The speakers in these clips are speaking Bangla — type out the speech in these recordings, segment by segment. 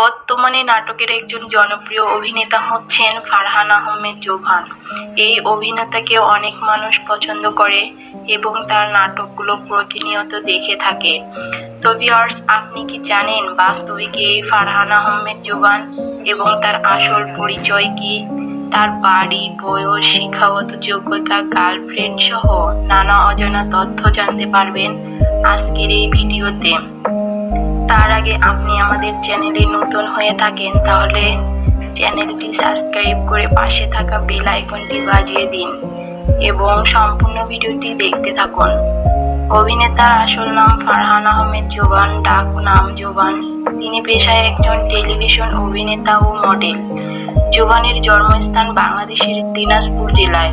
বর্তমানে নাটকের একজন জনপ্রিয় অভিনেতা হচ্ছেন ফারহান আহমেদ জোভান এই অভিনেতাকে অনেক মানুষ পছন্দ করে এবং তার নাটকগুলো প্রতিনিয়ত দেখে থাকে। তো ভিউয়ার্স আপনি কি জানেন বাস্তবিক এই ফারহান আহমেদ জোভান এবং তার আসল পরিচয় কি? তার বাড়ি, বয়স, শিক্ষাগত যোগ্যতা গার্লফ্রেন্ড সহ নানা অজানা তথ্য জানতে পারবেন আজকের এই ভিডিওতে। আগে আপনি আমাদের চ্যানেলে নতুন হয়ে থাকেন, তাহলে চ্যানেলটি সাবস্ক্রাইব করে পাশে থাকা বেল আইকনটি বাজিয়ে দিন এবং সম্পূর্ণ ভিডিওটি দেখতে থাকুন। অভিনেতার আসল নাম ফারহান আহমেদ জোবান, ডাক নাম জোবান। তিনি পেশায় একজন টেলিভিশন অভিনেতা ও মডেল। জোবানের জন্মস্থান বাংলাদেশের দিনাজপুর জেলায়।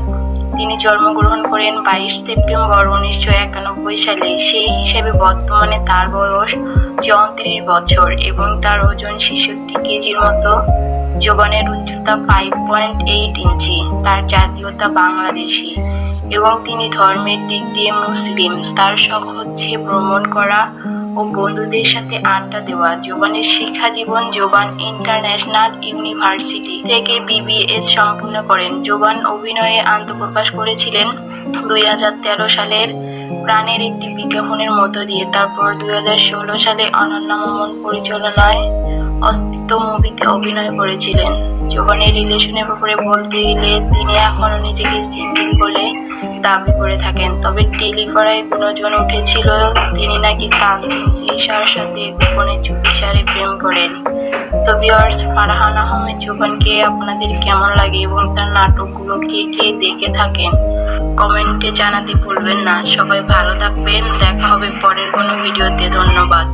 তিনি জন্মগ্রহণ করেন বাইশ সেপ্টেম্বর উনিশশো একানব্বই সালে। সেই হিসেবে বর্তমানে তার বয়স চৌত্রিশ বছর এবং তার ওজন ছেষট্টি কেজির মতো। জোবানের উচ্চতা ফাইভ পয়েন্ট এইট ইঞ্চি। তার জাতীয়তা বাংলাদেশি এবং তিনি ধর্মের দিক দিয়ে মুসলিম। তার শখ হচ্ছে ভ্রমণ করা ও বন্ধুদের সাথে আড্ডা দেওয়া জোবানের শিক্ষা জীবন জোবান ইন্টারন্যাশনাল ইউনিভার্সিটি থেকে বিবিএস সম্পূর্ণ করেন। জোবান অভিনয়ে আত্মপ্রকাশ করেছিলেন দুই হাজার তেরো সালের প্রাণের একটি বিজ্ঞাপনের মধ্য দিয়ে। তারপর দুই হাজার ষোলো সালে অনন্য মোহন পরিচালনায় অস্তিত্ব মুভিতে অভিনয় করেছিলেন। জোবানের রিলেশনের ব্যাপারে বলতে গেলে তিনি এখনও নিজেকে সিঙ্গেল বলে দাবি করে থাকেন। তবে টেলিফারায় গুণজন উঠেছিল, তিনি নাকি তানজিম তিশার সাথে গোপনে চুপিসারে প্রেম করেন। তো ভিউয়ার্স ফারহান আহমেদ জোবানকে আপনাদের কেমন লাগে এবং তার নাটকগুলো কে কে দেখে থাকেন? কমেন্টে জানাতে ভুলবেন না। সবাই ভালো থাকবেন। দেখা হবে পরের কোনো ভিডিওতে। ধন্যবাদ।